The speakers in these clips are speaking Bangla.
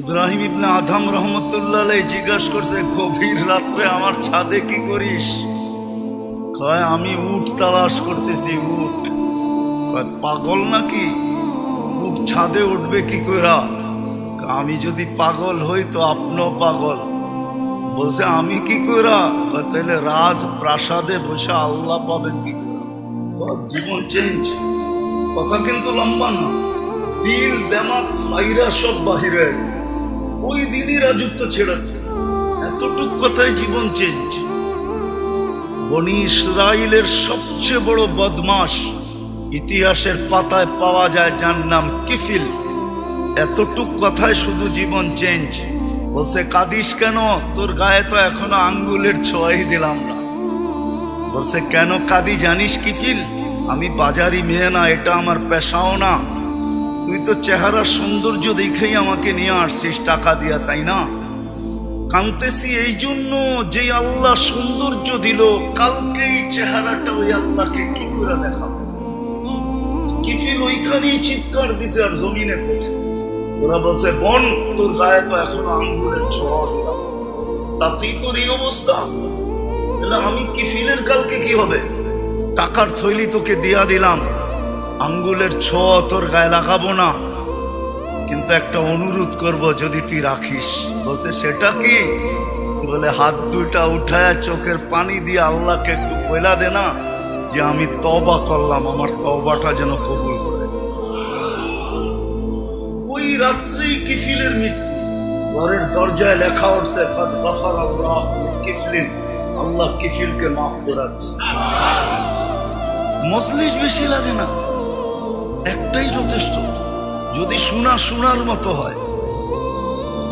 ইব্রাহিম ইবনে আধাম রহমতুল্লাহ জিজ্ঞাসা করছে গভীর রাত্রে আমার ছাদে কি করিস? কয় আমি উঠ তালাশ করতেছি উঠ কয় পাগল নাকি? উট ছাদে উঠবে কি কইরা? আমি যদি পাগল হই তো আপনিও পাগল। বলছে আমি কি কইরা? কয়, তাহলে রাজ প্রাসাদে বসে আল্লাহ পাবেন কি কয়, জীবন চেঞ্জ কথা কিন্তু লম্বা না। দিল ফাইরা সব বাহির হয়ে। ওই দিনই রাজত্ব ছেড়াচ্ছে এতটুক কথায় জীবন চেঞ্জ। বনি ইসরায়েলের সবচেয়ে বড় বদমাস ইতিহাসের পাতায় পাওয়া যায় যার নাম কিফিল। এতটুক কথায় শুধু জীবন চেঞ্জ। বলছে, কাদিস কেন? তোর গায়ে তো এখনও আঙ্গুলের ছোঁয়াই দিলাম না। বলছে, কেন কাদি জানিস কিফিল? আমি বাজারি মেয়ে না, এটা আমার পেশাও না। তুই তো চেহারা সৌন্দর্য দেখেই আমাকে নিয়ে আসছিস, টাকা দিয়া, তাই না? কানতেছি এই জন্য যে আল্লাহ সৌন্দর্য দিল এই চেহারাটা ওই আল্লাহকে কি করে দেখাবো? কিফিল ওইখানেই চিৎকার দিছে আর জমিনে পড়ছে। ওরা বলছে, বোন, তোর গায়ে তো এখনও আঙ্গুলের ছোঁয়া তাতেই তোর এই অবস্থা। আমি কিফিলের কালকে কি হবে? টাকার থৈলি তোকে দিয়া দিলাম। আঙ্গুলের ছোঁয়া তোর গায়ে লাগাবো না। কিন্তু একটা অনুরোধ করব যদি তুই রাখিস। বলছে, সেটা কি? বলে, হাত দুইটা উঠায় চোখের পানি দিয়ে আল্লাহকে একটু দে না যে আমি তবা করলাম, আমার তবাটা যেন কবুল করে। ওই রাত্রেই কিফিলের মৃত্যু। ঘরের দরজায় লেখা উঠছে, "কাদ গাফার আল্লাহ কিফলিন। আল্লাহ কিফিলকে মাফ করাচ্ছে মজলিস বেশি লাগে না। একটাই যথেষ্ট। যদি শোনা শোনার মতো হয়,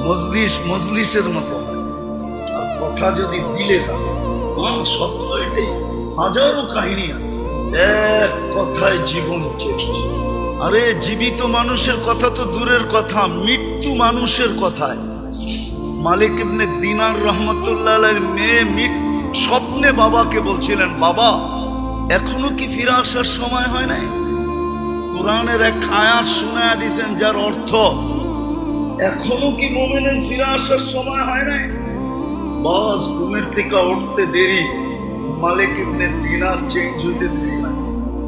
মজলিস মজলিসের মতো আর কথা যদি দিলে সত্য এটাই, হাজারো কাহিনী আছে। এক কথায় জীবন আরে জীবিত মানুষের কথা তো দূরের কথা, মৃত্যু মানুষের কথায়। মালিক ইবনে দিনার রহমতুল্লাহ মেয়ে মিট স্বপ্নে বাবাকে বলছিলেন, বাবা, এখনও কি ফিরে আসার সময় হয় নাই? কোরআনের এক আয়াত শোনায়া দিয়েছেন, যার অর্থ, এখনও কি মোমেনের ফিরে আসার সময় হয় নাই? বাস, ঘুমের থেকে উঠতে দেরি, মালিক ইবনে দিনার চেঞ্জ হইতে দেরি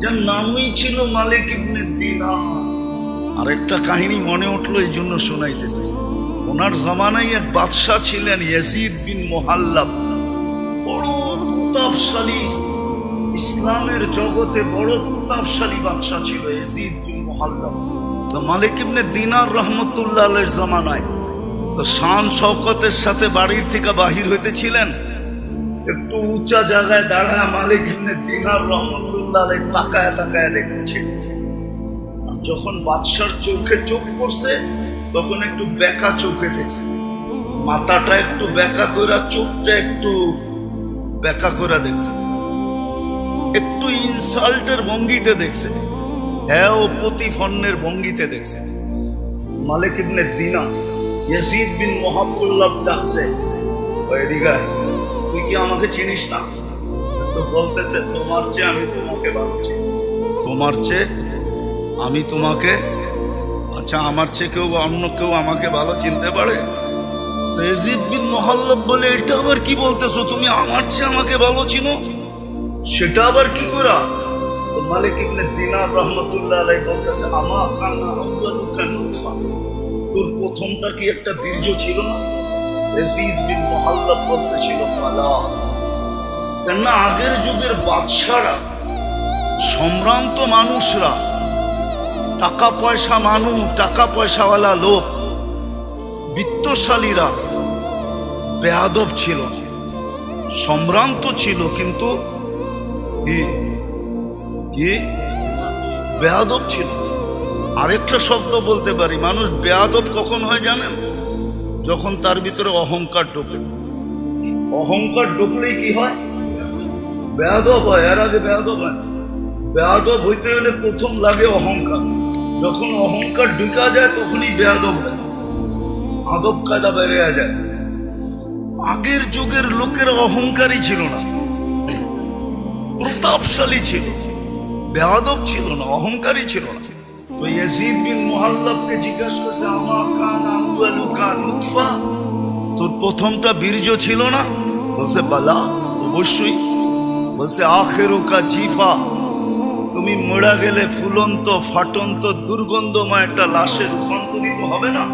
যার নামই ছিল মালিক ইবনে দিনার আরেকটা কাহিনী মনে উঠল, এই জন্য শোনাইতেছে। ওনার জামানায় এক বাদশাহ ছিলেন, ইয়াজিদ বিন মোহাল্লাব। বড় প্রতাপশালী ইসলামের জগতে বড় প্রতাপশালী বাদশাহ ছিল ইয়াজিদ বিন মোহাল্লাব তো মালিক ইবনে দিনার রহমতুল্লাহ জামানায় তো শান শওকতের সাথে বাড়ির থেকে বাহির হইতেছিলেন। একটু উঁচা জায়গায় দাঁড়ায় মালিক ইবনে দিনার রহমতুল্লাহ তাকায় তাকায় দেখতেছিল আর যখন বাদশার চোখে চোখ পড়ছে, তখন একটু বেকা চোখে দেখছে। মাথাটা একটু বেকা করে চোখটা একটু বেকা করে দেখছে। একটু ইনসাল্টের ভঙ্গিতে দেখছে। হ্যাঁ ও প্রতিফন্নের ভঙ্গিতে দেখছে। মালিক ইবনে দিনা ইয়াসিদ বিন মোহাম্মুল্লাহ ডাকছে এদিকে তুই কি আমাকে চিনিস না? তো বলতেছে, তোমার চেয়ে আমি তোমাকে চিনি। তোমার চেয়ে আমি তোমাকে? আচ্ছা আমার চেয়ে কেউ অন্য কেউ আমাকে ভালো চিনতে পারে? তো ইয়াজিদ বিন মোহাল্লব বলে, এটা আবার কি বলতেছো? তুমি আমার চেয়ে আমাকে ভালো চিনো? সেটা আবার কি করা মালিক ইবনে দিনার রহমতুল্লাহ আলাই বলতেছে, আমা কান্না আউয়ালু কানুফা তোর প্রথমটা কি একটা বীর্য ছিল না? ইয়াজিদ বিন মোহাল্লব বলতেছিল পালা কেননা আগের যুগের বাদশারা, সম্ভ্রান্ত মানুষরা টাকা পয়সা মানুষ টাকা পয়সাওয়ালা লোক, বিত্তশালীরা বেয়াদব ছিল, সম্ভ্রান্ত ছিল, কিন্তু কি? বেয়াদব ছিল। আরেকটা শব্দ বলতে পারি, মানুষ বেয়াদব কখন হয় জানেন? যখন তার ভিতরে অহংকার ঢোকে। অহংকার ঢুকলেই কি হয়? বেয়াদব হয়, এর আগে বেয়াদব হয়। বেয়াদব হইতে গেলে প্রথম লাগে অহংকার। যখন অহংকার ঢুকা যায়, তখনই বেয়াদব হয়। আদব কায়দা বেড়ে যায়। আগের যুগের লোকের অহংকারই ছিল না। প্রতাপশালী ছিল। বেয়াদব ছিল না, অহংকারী ছিল না। তো ইয়াজিদ বিন মুহাল্লাবকে জিজ্ঞাসা করছে, আমা কান আউয়ালু কান লুৎফা? তোর প্রথমটা বীর্য ছিল না? বলছে, বালা, অবশ্যই। বলছে আখেরুকা জিফা। তুমি মরা গেলে ফুলন্ত, ফাটন্ত, দুর্গন্ধময় একটা লাশে রূপান্তরিত হবে না?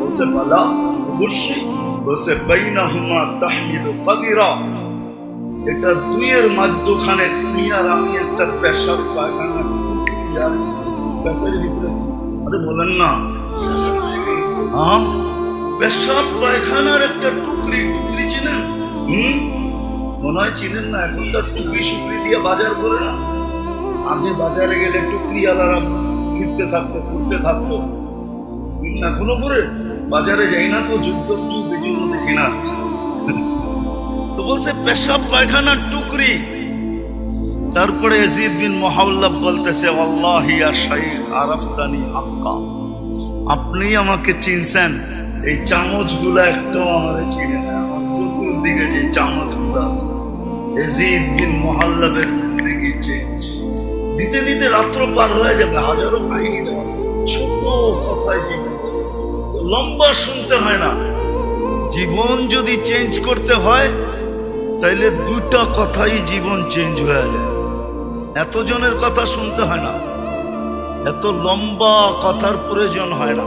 বলছে, বালা, অবশ্যই। বলছে বাইনা হুমা তাহমিলু কাদিরা এটা দুইয়ের মাধ্যখানে তুমি আর আমি একটা পেশাব পায়খানা ভিতরে আরে বলেন না। হ্যাঁ পেশাব পায়খানার একটা টুকরি টুকরি চিনেন? হুম? মনে হয় চিনেন না, এখন তার টুকরি সুকরি দিয়ে বাজার করে না। আগে বাজারে গেলে টুকরি আলারা ফিরতে থাকতো, ঘুরতে থাকতো। এখনও করে বাজারে যাই না তো, যুদ্ধ যুগ এই জন্য দেখি না তো বলছে পেশাব পায়খানার টুকরি। তারপরে এজিদ বিন বলতেছে আপনি আমাকে চিনছেন? এই চামচগুলো একটাও আমারে চিনে চতুর্দিকে যে আছে এজিদ বিন মোহাল্লাবের জিন্দগি চেঞ্জ দিতে দিতে রাত্র পার হয়ে যাবে, হাজারো কাহিনী দেওয়া ছোট কথায় লম্বা শুনতে হয় না। জীবন যদি চেঞ্জ করতে হয় তাইলে দুটা কথাই জীবন চেঞ্জ হয়ে যায়। এতজনের কথা শুনতে হয় না। এত লম্বা কথার প্রয়োজন হয় না।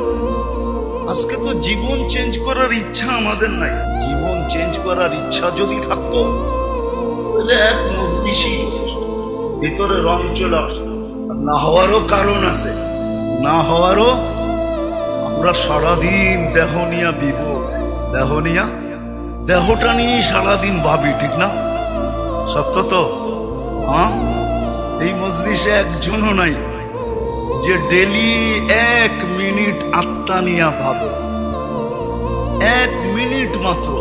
আজকে তো জীবন চেঞ্জ করার ইচ্ছা আমাদের নাই। জীবন চেঞ্জ করার ইচ্ছা যদি থাকতো, তাহলে এক মজলিসই ভিতরে রং চলে আসতো। না হওয়ারও কারণ আছে। না হওয়ারও আমরা সারাদিন দেহ নিয়া বিভোর দেহ নিয়া দেহটা নিয়ে সারাদিন ভাবি, ঠিক না? সত্য তো? হ্যাঁ? এই মজলিসে একজনও নাই যে ডেলি এক মিনিট আত্মা নিয়া ভাবে। এক মিনিট মাত্র।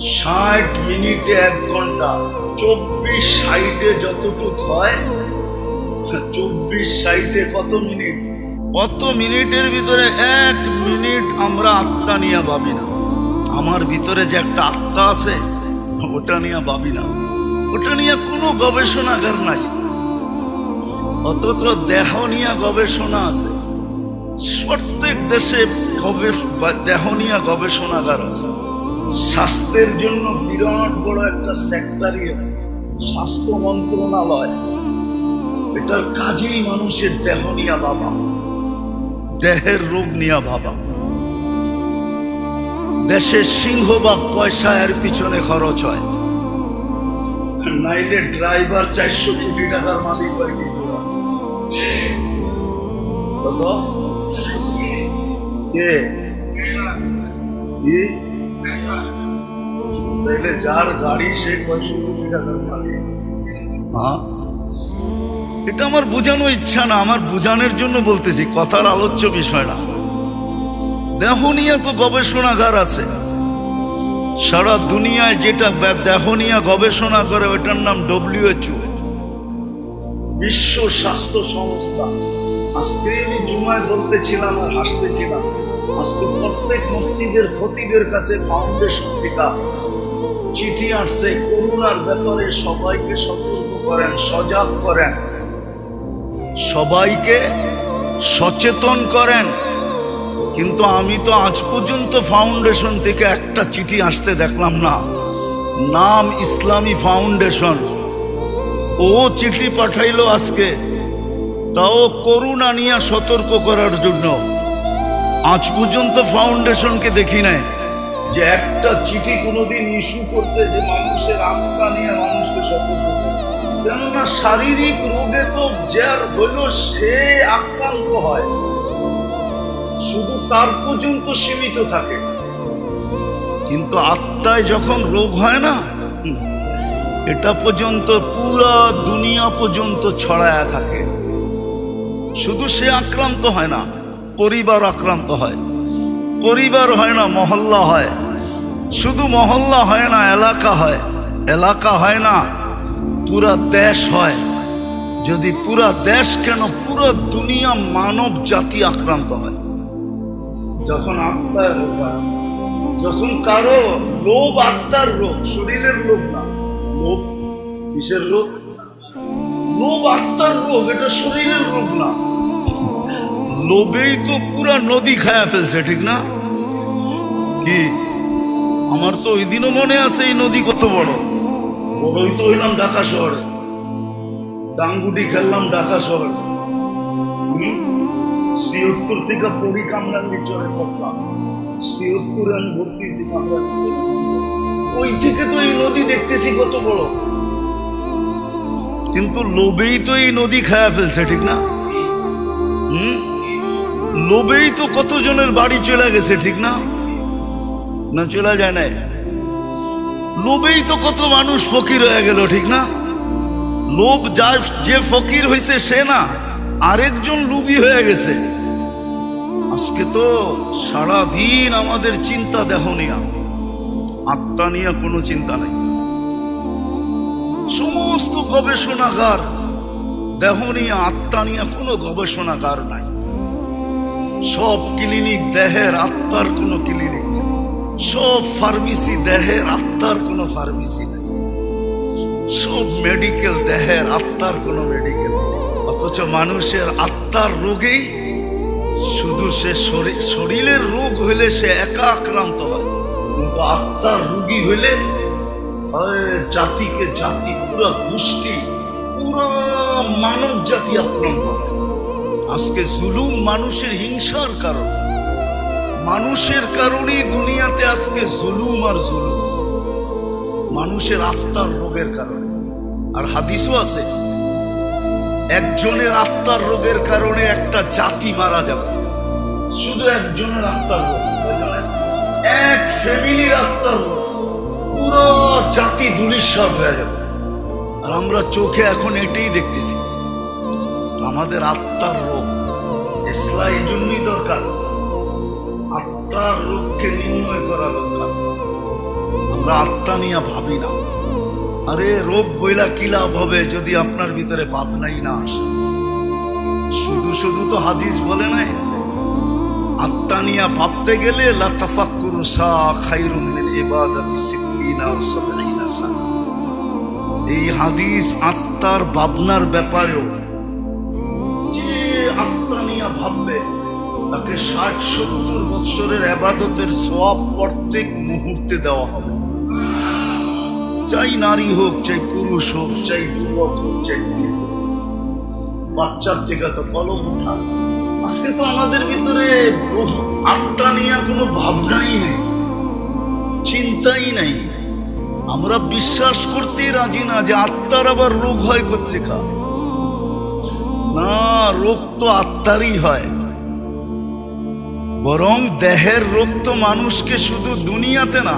ষাট মিনিটে এক ঘণ্টা। চব্বিশ সাইডে যতটুক হয়, চব্বিশ সাইডে কত মিনিট? কত মিনিটের ভিতরে এক মিনিট আমরা আত্মা নিয়ে ভাবি না। আমার ভিতরে যে একটা আত্মা আছে, ওটা নিয়ে ভাবি না। ওটা নিয়ে কোনো গবেষণাগার নাই। অথচ দেহ নিয়ে গবেষণা আছে। প্রত্যেক দেশে দেহ নিয়ে গবেষণাগার আছে। স্বাস্থ্যের জন্য বিরাট বড় একটা সেক্টরই আছে। স্বাস্থ্য মন্ত্রণালয়। এটার কাজেই মানুষের দেহ নিয়ে বাবা দেহের রোগ নিয়ে ভাবা। দেশের সিংহবাগ পয়সা এর পিছনে খরচ হয়। নাইলে ড্রাইভার চারশো কোটি টাকার মালিক হয় কি কি? তাইলে যার গাড়ি সে কয়শো কোটি টাকার মালিক। হ্যাঁ এটা আমার বোঝানো ইচ্ছা না আমার বোঝানোর জন্য বলতেছি কথার আলোচ্য বিষয় না। দেহ নিয়ে তো গবেষণাগার আছে। সারা দুনিয়ায় যেটা দেহ নিয়ে গবেষণা করে ওটার নাম ডব্লিউএচও বিশ্ব স্বাস্থ্য সংস্থা। আজকে আমি জুমায় বলতেছিলাম আর হাসতেছিলাম, আজকে প্রত্যেক মসজিদের খতিবের কাছে ফাউন্ডেশন থেকে চিঠি আসছে করোনার ব্যাপারে সবাইকে সতর্ক করেন, সজাগ করেন। সবাইকে সচেতন করেন। কিন্তু আমি তো আজ পর্যন্ত ফাউন্ডেশন থেকে একটা চিঠি আসতে দেখলাম না। নাম ইসলামী ফাউন্ডেশন ও চিঠি পাঠাইলো আজকে। তাও করুণা নিয়ে সতর্ক করার জন্য। আজ পর্যন্ত ফাউন্ডেশনকে দেখি নাই। যে একটা চিঠি কোনোদিন ইস্যু করতে যে মানুষের আত্মা নিয়ে মানুষকে সতর্ক কেননা শারীরিক রোগে তো যার হইল সে আক্রান্ত হয়। শুধু তার পর্যন্ত সীমিত থাকে। কিন্তু আত্মায় যখন রোগ হয় না এটা পর্যন্ত পুরা দুনিয়া পর্যন্ত ছড়ায়া থাকে। শুধু সে আক্রান্ত হয় না, পরিবার আক্রান্ত হয়। পরিবার হয় না, মহল্লা হয়। শুধু মহল্লা হয় না, এলাকা হয়। এলাকা হয় না, পুরা দেশ হয়। যদি পুরা দেশ কেন পুরো দুনিয়া মানব জাতি আক্রান্ত হয়? যখন আত্মার রোগ যখন কারও লোভ আত্মার রোগ, শরীরের রোগ না, লোভ কিসের রোগ? লোভ আত্মার রোগ, এটা শরীরের রোগ না। লোভেই তো পুরা নদী খায়া ফেলছে, ঠিক না? কি? আমার তো ওই দিনও মনে আছে এই নদী কত বড়। বড়ই তো হইলাম ঢাকা শহরে। ডাঙ্গুটি খেললাম ঢাকা শহরে। হুম? থেকে পড়লাম সিয়ত্তরে আমি ভর্তি। ওই থেকে তো এই নদী দেখতেছি কত বড় কিন্তু লোভেই তো এই নদী খায়া ফেলছে ঠিক না লোভেই তো কতজনের বাড়ি চলে গেছে ঠিক না না চলে যায় না লোভেই তো কত মানুষ ফকির হয়ে গেল ঠিক না লোভ যার যে ফকির হয়েছে সে না আরেকজন লুবি হয়ে গেছে। আজকে তো সারা দিন আমাদের চিন্তা দেহ নিয়া। আত্মা নিয়ে কোনো চিন্তা নেই। সমস্ত গবেষণাগার, দেহ নিয়ে, আত্মা নিয়ে কোনো গবেষণাগার নাই। সব ক্লিনিক দেহের আত্মার কোনো ক্লিনিক নেই। সব ফার্মেসি দেহের আত্মার কোনো ফার্মেসি নেই। সব মেডিকেল দেহের আত্মার কোনো মেডিকেল অথচ মানুষের আত্মার রোগেই শুধু সে শরী- শরীরের রোগ হইলে সে একা আক্রান্ত হয়। কিন্তু আত্মার রোগী হয় জাতিকে জাতি, পুরো গোষ্ঠী, পুরো মানব জাতি আক্রান্ত হয়। আজকে জুলুম মানুষের হিংসার কারণ। মানুষের কারণেই দুনিয়াতে আজকে জুলুম আর জুলুম। মানুষের আত্মার রোগের কারণে। আর হাদিসও আছে একজনের আত্মার রোগের কারণে একটা জাতি মারা যাবে। শুধু একজনের আত্মার রোগ, এক ফ্যামিলির আত্মার রোগ। পুরো জাতি দুলিশ্বাস হয়ে যাবে। আর আমরা চোখে এখন এটাই দেখতেছি, আমাদের আত্মার রোগ। ইসলা এই জন্যই দরকার। আত্মার রোগকে নির্ণয় করা দরকার। আমরা আত্মা নিয়ে ভাবি না। আরে রোগ বইলা কি লাভ হবে যদি আপনার ভিতরে ভাবনাই না আসে? শুধু শুধু তো হাদিস বলে নাই। আত্মা নিয়ে ভাবতে গেলে লাতাফাক্কুরু সা খাইরুম ইবাদাতি সিদ্দিনা ও এই হাদিস আত্মার ভাবনার ব্যাপারেও যে আত্মা নিয়ে ভাববে, তাকে ষাট সত্তর বৎসরের আবাদতের সব প্রত্যেক মুহূর্তে দেওয়া হবে। চাই নারী হোক, চাই পুরুষ হোক, চাই যুবক হোক, চাই বাচ্চার থেকে তো কলম উঠা আজকে তো আমাদের ভিতরে আত্মা নিয়ে কোনো ভাবনাই নেই, চিন্তাই নাই। আমরা বিশ্বাস করতেই রাজি না যে আত্মার আবার রোগ হয় কোথেকা না, রোগ তো আত্মারই হয়। বরং দেহের রোগ তো মানুষকে শুধু দুনিয়াতে না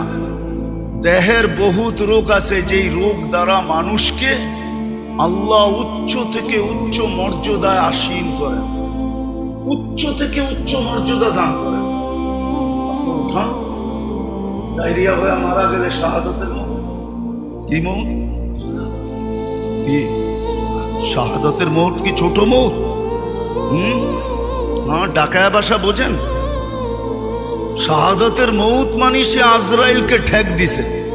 দেহের বহুত রোগ আছে, যেই রোগ দ্বারা মানুষকে আল্লাহ উচ্চ থেকে উচ্চ মর্যাদায় আসীন করেন উচ্চ থেকে উচ্চ মর্যাদা দান করেন উঠান ডায়রিয়া হয়ে মারা গেলে শাহাদতের কি কি? শাহাদতের মত কি ছোট মত? হুম? হ্যাঁ ডাকায় বাসা বোঝেন? শাহাদতের মৌত মানি সে আজরাইলকে ঠেক দিছে।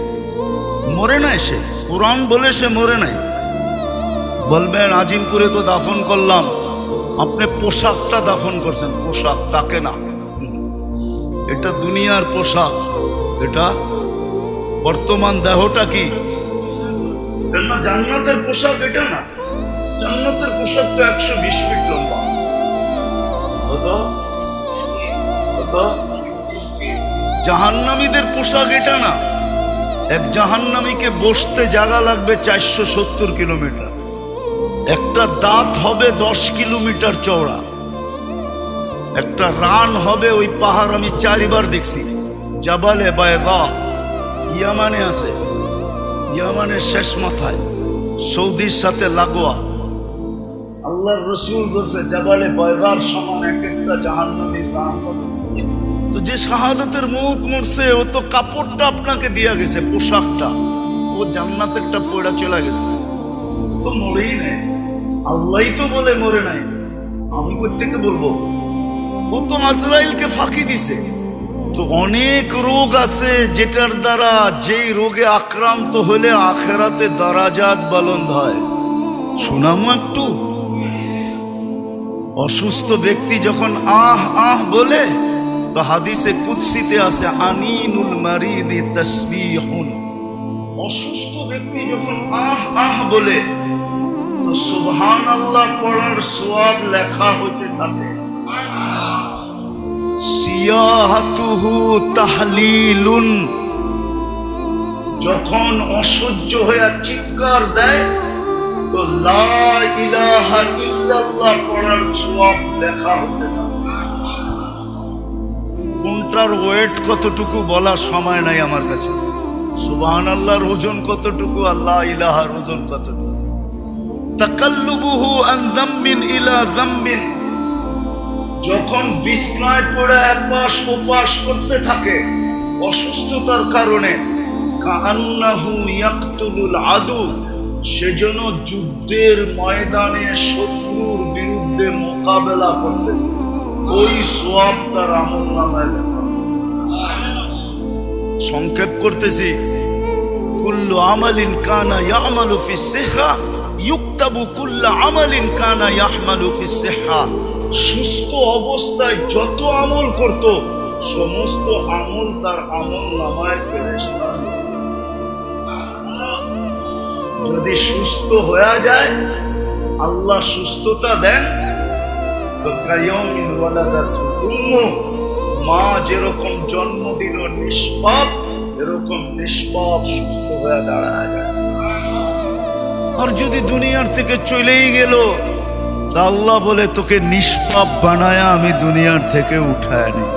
মরে নাই সে। কোরআন বলে সে মরে নাই। বলবেন আজিমপুরে তো দাফন করলাম। আপনি পোশাকটা দাফন করছেন। পোশাক তাকে না। এটা দুনিয়ার পোশাক। এটা বর্তমান দেহটা কি? জান্নাতের পোশাক এটা না। জান্নাতের পোশাক তো একশো বিশ ফিট লম্বা। কত? কত? জাহান্নামীদের পোশাক এটা না। এক জাহান্নামীকে বসতে জায়গা লাগবে চারশো সত্তর কিলোমিটার। একটা দাঁত হবে দশ কিলোমিটার চওড়া। একটা রান হবে ওই পাহাড় আমি চারিবার দেখছি। জাবালে বায়গা, ইয়ামানে আছে। ইয়ামানের শেষ মাথায়, সৌদির সাথে লাগোয়া। আল্লাহর রসুল বলছে, জাবালে বয়গার সমান এক একটা জাহান্নামীর রান হবে। তো যে শাহাদাতের মুখ মরছে, ও তো কাপড়টা আপনাকে দিয়া গেছে, পোশাকটা। ও জান্নাতেরটা পড়া চলে গেছে। তো মরেই নেই। আল্লাহই তো বলে মরে নাই। আমি থেকে বলব, ও তো আজরাইলকে ফাঁকি দিছে। তো অনেক রোগ আছে যেটার দ্বারা যেই রোগে আক্রান্ত হলে আখেরাতে দারাজাত বালন্দ হয়। শোনামো একটু। অসুস্থ ব্যক্তি যখন আহ আহ বলে তো হাদিসে কুৎসিতে আছে আনিনুল মারিদি তসবিহুন অসুস্থ ব্যক্তি যখন আহ আহ বলে তো সুবহান আল্লাহ পড়ার সোয়াব লেখা হইতে থাকে। সিয়াহাতুহু তাহলিলুন। যখন অসহ্য হয়ে চিৎকার দেয় তো লা ইলাহা ইল্লাল্লাহ পড়ার সোয়াব লেখা হতে থাকে। কোনটার ওয়েট কতটুকু বলার সময় নাই আমার কাছে। সুবহান আল্লাহর ওজন কতটুকু, আল্লাহ ইলাহার ওজন কতটুকু। তাকাল্লুবুহু আন যাম্বিন ইলা যাম্বিন যখন বিছনায় পড়ে একপাশ ওপাশ করতে থাকে, অসুস্থতার কারণে কান্নাহু ইয়াকতুলুল আদু, সেজন্য যুদ্ধের ময়দানে শত্রুর বিরুদ্ধে মোকাবেলা করতেছে। ওই সোয়াব তার আমল নামায় সংক্ষেপ করতেছি। কুল্লু আমালিন কানা ইয়ামালু ফি সিহা ইউক্তাবু কুল্লা আমালিন কানা ইয়াহমালু ফি সিহা। সুস্থ অবস্থায় যত আমল করত সমস্ত আমল তার আমল নামায় ফেরেশতা যদি সুস্থ হয়ে যায় আল্লাহ সুস্থতা দেন মা যেরকম জন্ম দিল নিষ্পাপ, এরকম নিষ্পাপ সুস্থ হয়ে দাঁড়ায়। আর যদি দুনিয়ার থেকে চলেই গেল আল্লাহ বলে তোকে নিষ্পাপ বানায়া আমি দুনিয়ার থেকে উঠায় নি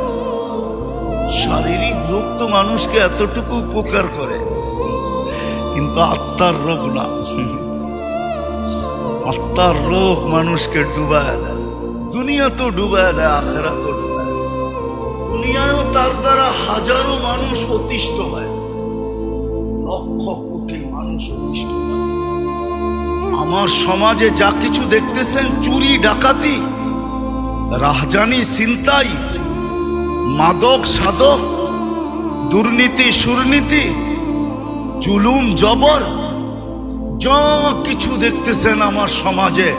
শারীরিক রোগ তো মানুষকে এতটুকু উপকার করে, কিন্তু আত্মার রোগ না। আত্মার রোগ মানুষকে ডুবায় দেয়। দুনিয়া তো ডুবায় দেয় আখেরা তো ডুবায় দুনিয়ায়ও তার দ্বারা হাজারো মানুষ অতিষ্ঠ হয়। লক্ষ কোটি মানুষ অতিষ্ঠ হয়। আমার সমাজে যা কিছু দেখতেছেন, চুরি, ডাকাতি, রাহজানি চিন্তাই মাদক সাধক দুর্নীতি, সুরনীতি, জুলুম, জবর, যা কিছু দেখতেছেন আমার সমাজে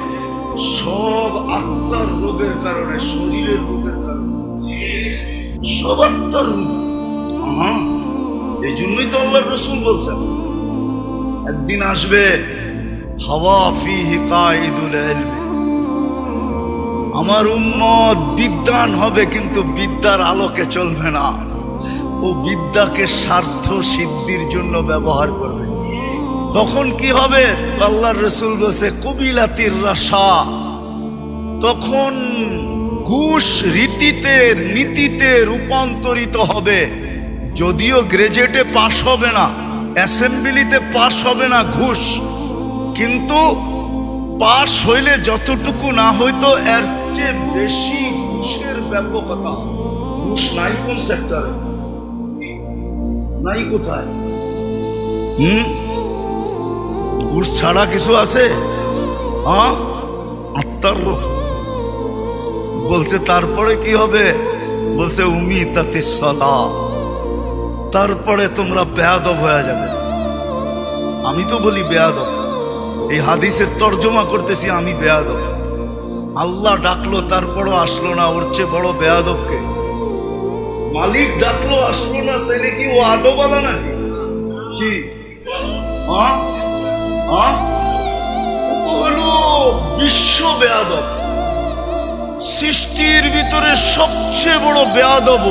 সব আত্মার রোগের কারণে, শরীরের রোগের কারণে। সব আত্মার রোগ। এই জন্যই তো আল্লাহ রসুল বলছেন, একদিন আসবে হাওয়া ফি হিকাইদুল ইলমি। আমার উম্মত বিদ্যান হবে, কিন্তু বিদ্যার আলোকে চলবে না। ও বিদ্যাকে স্বার্থ সিদ্ধির জন্য ব্যবহার করবে। তখন কি হবে? আল্লাহ রসুল বলছে কবিলাতির রাসা তখন ঘুষ রীতিতে নীতিতে রূপান্তরিত হবে। যদিও গ্রেজুয়েটে পাশ হবে না, অ্যাসেম্বলিতে পাশ হবে না ঘুষ, কিন্তু পাশ হইলে যতটুকু না হইতো এর চেয়ে বেশি ঘুষের ব্যাপকতা। ঘুষ নাই কোন সেক্টরে নাই কোথায়? হুম? ঘুষ ছাড়া কিছু আছে? আত্মার বলছে, তারপরে কি হবে? বলছে উমি তাতে সদা। তারপরে তোমরা বেয়াদব হয়ে যাবে। আমি তো বলি বেয়াদব। এই হাদিসের তর্জমা করতেছি আমি বেয়াদব। আল্লাহ ডাকলো, তারপরও আসলো না, ওর চেয়ে বড় বেয়াদবকে মালিক ডাকলো, আসলো না, তাইলে কি ও আদবালা নাকি? কি? হ্যাঁ? বিশ্ব বেয়াদব। সৃষ্টির ভিতরে সবচেয়ে বড় বেয়াদব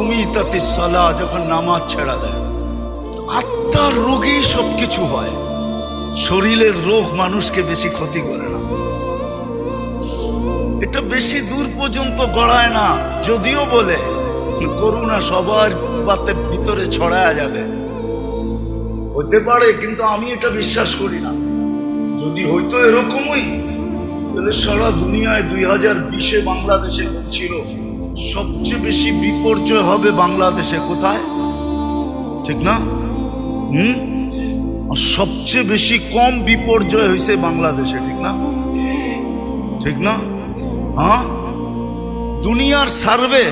উমিতাতি সালা যখন নামাজ ছেড়া দেয়। আত্মার রোগেই সবকিছু হয়। শরীরের রোগ মানুষকে বেশি ক্ষতি করে না। এটা বেশি দূর পর্যন্ত গড়ায় না, যদিও বলে, করুণা সবার বাতে ভিতরে ছড়ায় যাবে। হতে পারে, কিন্তু আমি এটা বিশ্বাস করি না। যদি হইতো এরকমই, তাহলে সারা দুনিয়ায় দুই হাজার বিশে বাংলাদেশে ছিল? সবচেয়ে বেশি বিপর্যয় হবে বাংলাদেশে কোথায়? ঠিক না? হুম? সবচেয়ে বেশি কম বিপর্যয় হয়েছে বাংলাদেশে, ঠিক না? ঠিক না? হ্যাঁ? দুনিয়ার সার্ভে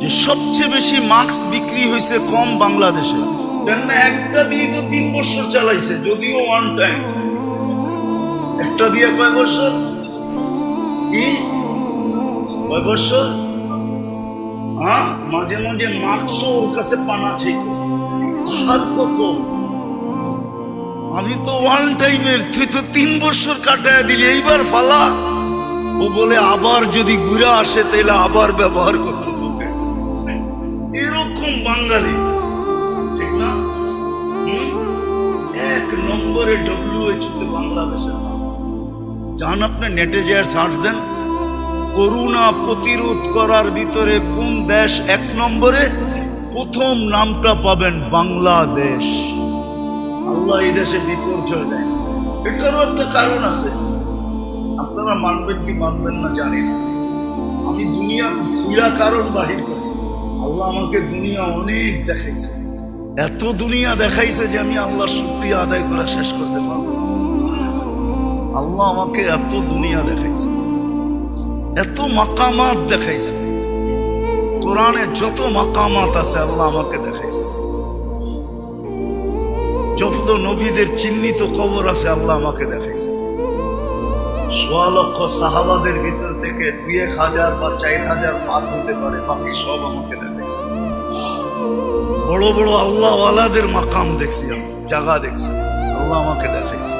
যে সবচেয়ে বেশি মাস্ক বিক্রি হয়েছে কম বাংলাদেশে। কেন একটা দিয়ে তো তিন বছর চালাইছে, যদিও ওয়ান টাইম একটা দিয়ে কয় বছর? কি? কয় বছর? হ্যাঁ? মাঝে মাঝে মার্কসও ওর কাছে পানা ছিল আর কত? আমি তো ওয়ান টাইমের তুই তো তিন বছর কাটায় দিলি, এইবার ফালা। ও বলে, আবার যদি ঘুরে আসে তাহলে আবার ব্যবহার করব তোকে। এরকম বাঙালি। নম্বরে ডব্লিউএইচতে বাংলাদেশের। যান আপনি নেটে যে সার্চ দেন করোনা প্রতিরোধ করার ভিতরে কোন দেশ এক নম্বরে প্রথম নামটা পাবেন বাংলাদেশ। আল্লাহ এই দেশে বিপর্যয় দেয়। এটারও একটা কারণ আছে। আপনারা মানবেন কি মানবেন না জানি না আমি দুনিয়া খুঁড়া কারণ বাহির করছি। আল্লাহ আমাকে দুনিয়া অনেক দেখাইছে। এত দুনিয়া দেখাইছে যে আমি আল্লাহ শুক্রিয়া আদায় করা শেষ করতে পারব আল্লাহ আমাকে এত দুনিয়া দেখাইছে, এত মাকামাত দেখাইছে। কোরআনে যত মাকামাত আছে আল্লাহ আমাকে দেখাইছে। যত নবীদের চিহ্নিত কবর আছে আল্লাহ আমাকে দেখাইছে। সোয়া লক্ষ সাহাবাদের ভিতর থেকে দুই এক হাজার বা চার হাজার বাদ হতে পারে, বাকি সব আমাকে দেখাইছে। বড় বড় আল্লাহওয়ালাদের মাকাম দেখছি আমি, জায়গা দেখছি আল্লাহ আমাকে দেখাইছে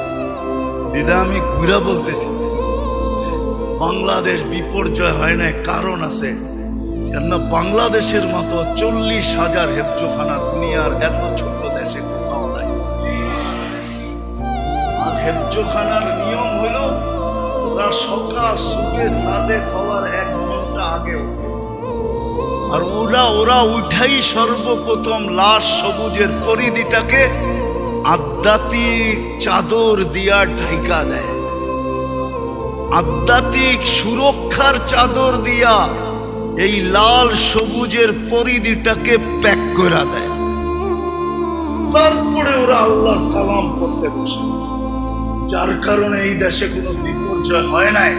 দিদা, আমি ঘুরা বলতেছি, বাংলাদেশ বিপর্যয় হয় না কারণ আছে কেননা বাংলাদেশের মতো চল্লিশ হাজার হেফজোখানা দুনিয়ার এত ছোট দেশে কোথাও নাই আর হেফজোখানার নিয়ম হলো সকাল সুখে সাদে খাওয়ার এক ঘণ্টা আগে ওঠে। আর ওরা ওরা উঠাই সর্বপ্রথম লাশ সবুজের পরিধিটাকে আধ্যাত্মিক চাদর দিয়া ঢাইকা দেয়। আধ্যাত্মিক সুরক্ষার চাদর দিয়া এই লাল সবুজের পরিধিটাকে প্যাক করে দেয়। তারপরে ওরা আল্লাহর কালাম করতে বসে। যার কারণে এই দেশে কোনো বিপর্যয় হয় নাই।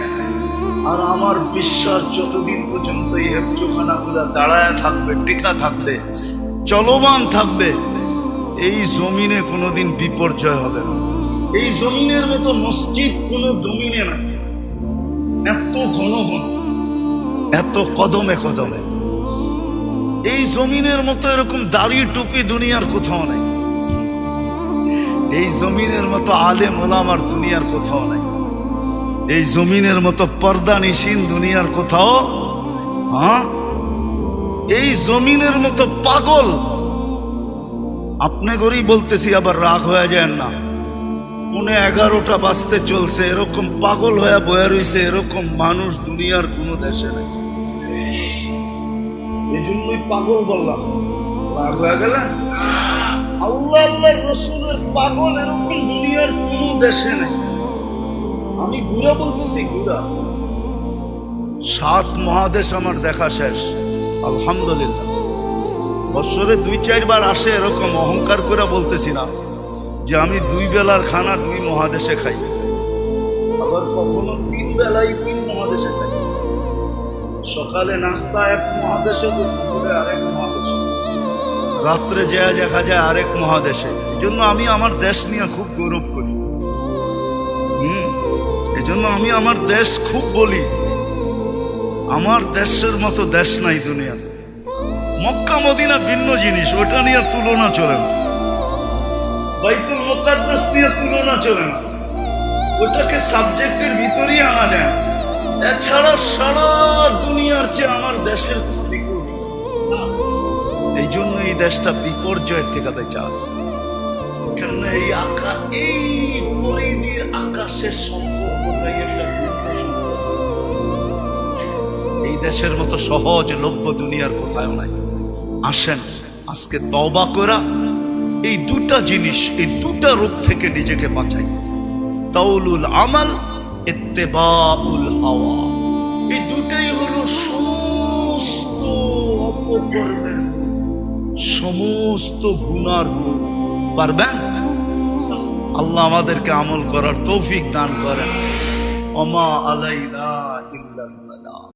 আর আমার বিশ্বাস যতদিন পর্যন্ত এই হেফজোখানাগুলা দাঁড়ায় থাকবে টিকা থাকবে, চলমান থাকবে, এই জমিনে কোনোদিন বিপর্যয় হবে না। এই জমিনের মতো মসজিদ কোনো জমিনে নাই। এত ঘন ঘন এত কদমে কদমে। এই জমিনের মতো এরকম দাড়ি টুপি দুনিয়ার কোথাও নাই। এই জমিনের মতো আলেম ওলামার দুনিয়ার কোথাও নাই। এই জমিনের মতো পর্দা নিশিন দুনিয়ার কোথাও হ্যাঁ? এই জমিনের মতো পাগল। আপনি করেই বলতেছি, আবার রাগ হয়ে যায় না। পুনে এগারোটা বাজতে চলছে, এরকম পাগল হয়ে বয়ে রইছে, এরকম মানুষ দুনিয়ার কোনো দেশে নেই। এই জন্যই পাগল বললাম। হয়ে আল্লাহ রসুলের পাগল এরকম দুনিয়ার কোনো দেশে নেই। আমি ঘুরা বলতেছি ঘুরা সাত মহাদেশ আমার দেখা শেষ, আলহামদুলিল্লাহ। বছরে দুই, চারবার আসে এরকম অহংকার করে বলতেছি না যে আমি দুই বেলার খানা দুই মহাদেশে খাই। আবার কখনো তিন বেলাই তিন মহাদেশে খাই। সকালে নাস্তা এক মহাদেশে, দুপুরে আরেক মহাদেশে। রাত্রে যায় দেখা যায় আরেক মহাদেশে। এই জন্য আমি আমার দেশ নিয়ে খুব গৌরব করি। এই জন্য আমি আমার দেশ খুব বলি। আমার দেশের মতো দেশ নাই দুনিয়াতে। মক্কা, মদিনা ভিন্ন জিনিস, ওটা নিয়ে তুলনা চলে না। বাইতুল মোকাদ্দাস নিয়ে তুলনা চলে না। ওটাকে সাবজেক্টের ভিতরেই আনা যায় এছাড়া সারা দুনিয়ার চেয়ে আমার দেশের। এই জন্য এই দেশটা বিপর্যয়ের থেকে বেঁচে আছে। কেননা এই আকা এই পরিধির আকাশের সম্পর্ক এই দেশের মতো সহজ লভ্য দুনিয়ার কোথাও নাই। আসেন, আজকে তবা করা, এই দুটা জিনিস, এই দুটা রূপ থেকে নিজেকে বাঁচাই। তাউলুল আমাল, ইত্তেবাউল হাওয়া। এই দুটাই হলো সমস্ত অপকর্মের সমস্ত গুনার পারবেন? আল্লাহ আমাদেরকে আমল করার তৌফিক দান করেন। অমা আলাইনা ইল্লাল।